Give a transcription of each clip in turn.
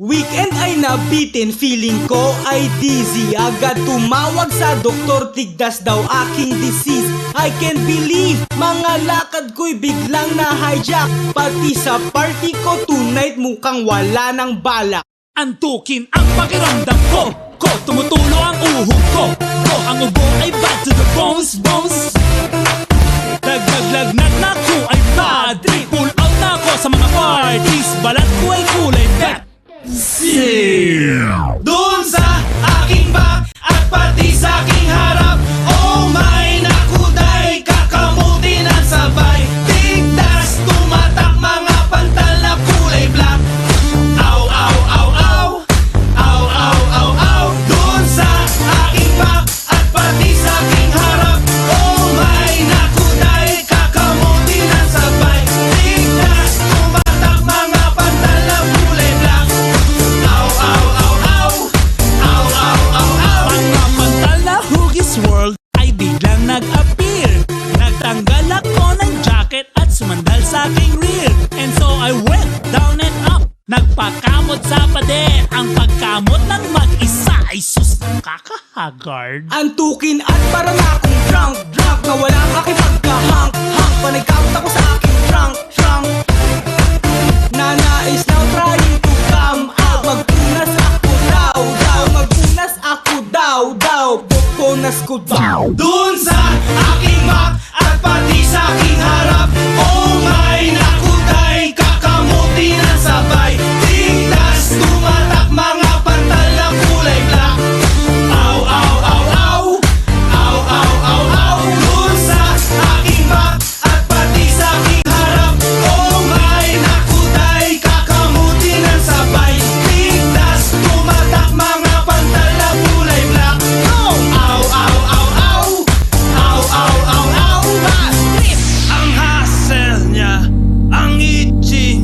Weekend ay nabitin, feeling ko ay dizzy. Agad tumawag sa doktor, tigdas daw aking disease. I can't believe, mga lakad ko'y biglang na-hijack. Pati sa party ko tonight mukhang wala ng bala. Antukin ang pakiramdam ko. Ko, tumutulo ang uhog ko. Ko, ang ubo ay bad to the bones, bones No. Aking rear And so I went down and up. Nagpakamot sa pader Ang pagkamot ng mag-isa ay sus kakahagard. Antukin at parang akong drunk, drunk Na walang aking pagka-hunk, hunk. Panagkamot ako sa aking trunk, trunk. Na nais now trying to come out. Magpunas ako daw, daw. Magpunas ako daw, daw. Pupunas ko daw. Dun ang itchy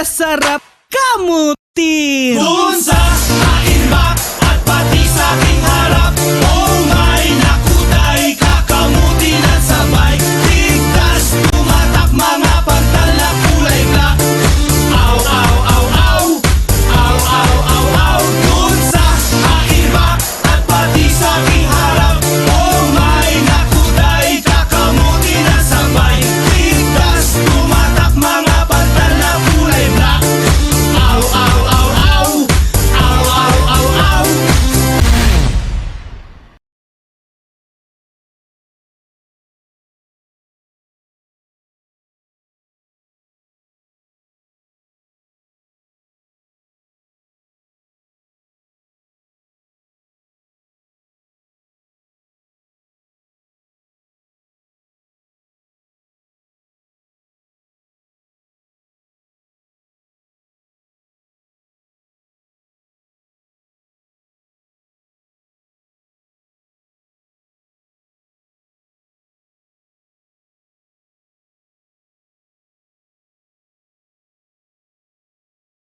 pam Nangangating tigda sarap kamutin. Doon sa